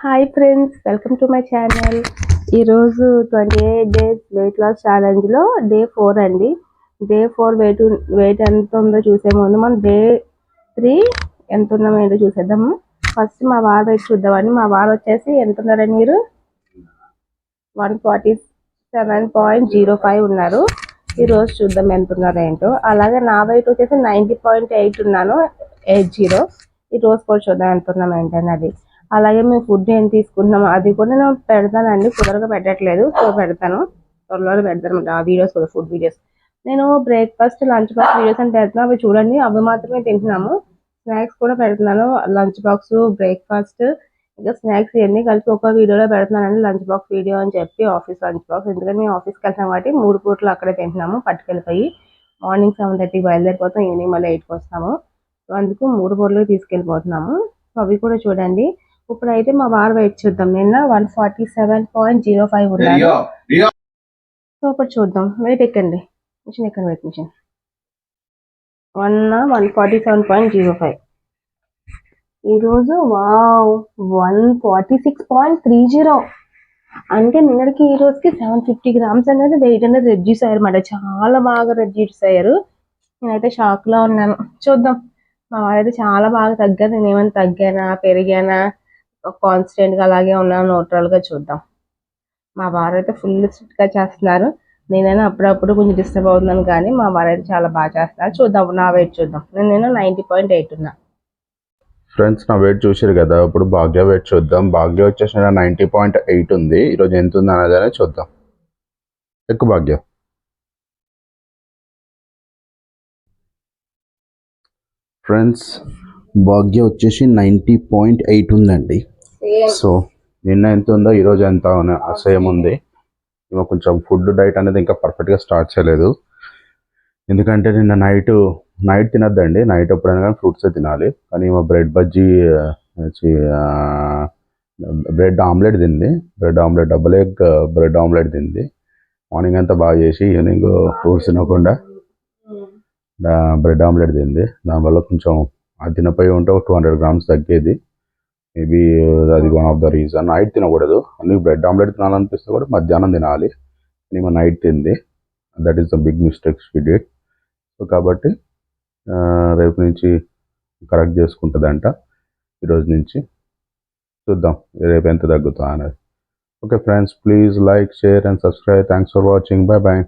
Hi friends welcome to my channel ఈరోజు twenty eight days weight loss ఛాలెంజ్లో day four అండి. Day four weight weight ఎంత ఉందో చూసే ముందు మనం డే త్రీ ఎంత ఉన్నామో ఏంటో చూసేద్దాము. ఫస్ట్ మా వారు వెయిట్ చూద్దామని మా వారు వచ్చేసి ఎంత ఉన్నారండి మీరు? One forty seven point zero five ఉన్నారు. ఈ రోజు చూద్దాం ఎంత ఉన్నారో ఏంటో. అలాగే నా వెయిట్ వచ్చేసి నైంటీ పాయింట్ ఎయిట్ ఉన్నాను. ఎయిట్ జీరో ఈ రోజు కూడా చూద్దాం ఎంత ఉన్నాం ఏంటని అది అలాగే మేము ఫుడ్ ఏం తీసుకుంటున్నాము అది కూడా నేను పెడతానండి. కుదరగా పెట్టట్లేదు సో పెడతాను. త్వరలో పెడతాను ఆ వీడియోస్ కూడా ఫుడ్ వీడియోస్ నేను బ్రేక్ఫాస్ట్ లంచ్ బాక్స్ వీడియోస్ అని పెడుతున్నాను అవి చూడండి. అవి మాత్రమే తింటున్నాము. స్నాక్స్ కూడా పెడుతున్నాను. లంచ్ బాక్స్ బ్రేక్ఫాస్ట్ ఇంకా స్నాక్స్ ఇవన్నీ కలిపి ఒక వీడియోలో పెడుతున్నానండి. లంచ్ బాక్స్ వీడియో అని చెప్పి ఆఫీస్ లంచ్ బాక్స్ ఎందుకంటే మేము ఆఫీస్కి వెళ్తాం కాబట్టి మూడు పూటలు అక్కడే తింటున్నాము పట్టుకెళ్ళిపోయి. మార్నింగ్ సెవెన్ థర్టీకి బయలుదేరిపోతాం ఈవినింగ్ మళ్ళీ ఎయిట్కి వస్తాము. సో అందుకు మూడు పూటలు తీసుకెళ్ళిపోతున్నాము. సో అవి కూడా చూడండి. ఇప్పుడైతే మా వారు వెయిట్ చూద్దాం. నిన్న one forty seven point zero five ఉన్నారు. సో ఇప్పుడు చూద్దాం. వెయిట్ ఎక్కండి. మిషన్ ఎక్కండి weight machine. One one forty seven point zero five. ఈరోజు wow one forty six point three zero. అంటే నిన్నటికి ఈ రోజుకి సెవెన్ ఫిఫ్టీ గ్రామ్స్ అనేది వెయిట్ అనేది రెడ్యూస్ అయ్యారు అనమాట చాలా బాగా రెడ్యూస్ అయ్యారు. నేనైతే షాక్లో ఉన్నాను. చూద్దాం. మా వారైతే చాలా బాగా తగ్గారు. నేను ఏమైనా తగ్గానా పెరిగానా? కాన్స్టెంట్గా అలాగే ఉన్నాను న్యూట్రల్గా చూద్దాం. మా వారు అయితే ఫుల్ స్ట్రిక్ట్గా చేస్తున్నారు. నేనైనా అప్పుడప్పుడు కొంచెం డిస్టర్బ్ అవుతున్నాను కానీ మా వారు అయితే చాలా బాగా చేస్తున్నారు. చూద్దాం నా వెయిట్ చూద్దాం. నేను నేను నైంటీ పాయింట్ ఎయిట్ ఉన్నా. ఫ్రెండ్స్ నా వెయిట్ చూసారు కదా ఇప్పుడు భాగ్య వెయిట్ చూద్దాం. భాగ్య వచ్చేసి నైంటీ పాయింట్ ఎయిట్ ఉంది. ఈరోజు ఎంత ఉంది అనేది చూద్దాం. ఎక్కువ భాగ్య. ఫ్రెండ్స్ భాగ్య వచ్చేసి నైంటీ పాయింట్ ఎయిట్ ఉందండి. సో నిన్న ఎంత ఉందో ఈరోజు ఎంత సేమ్ ఉంది. ఇవ కొంచెం ఫుడ్ డైట్ అనేది ఇంకా పర్ఫెక్ట్గా స్టార్ట్ చేయలేదు. ఎందుకంటే నిన్న నైట్ నైట్ తినద్దండి. నైట్ ఎప్పుడైనా కానీ ఫ్రూట్సే తినాలి. కానీ ఏమో బ్రెడ్ బజ్జీ బ్రెడ్ ఆమ్లెట్ తింది. Bread omelette double egg bread omelette తింది. మార్నింగ్ అంతా బాగా చేసి ఈవినింగ్ ఫ్రూట్స్ తినకుండా బ్రెడ్ ఆమ్లెట్ తింది. దానివల్ల కొంచెం అది తినపోయి ఉంటే ఒక టూ హండ్రెడ్ గ్రామ్స్ తగ్గేది. మేబీ అది one of the reason night తినకూడదు. అందుకు బ్రెడ్ ఆమ్లెట్ తినాలనిపిస్తే కూడా మధ్యాహ్నం తినాలి. నేను నైట్ తింది. That is the big mistakes we did so కాబట్టి రేపు నుంచి కరెక్ట్ చేసుకుంటుందంట. ఈరోజు నుంచి చూద్దాం రేపు ఎంత తగ్గుతా అనేది. Okay friends please like share and subscribe thanks for watching bye bye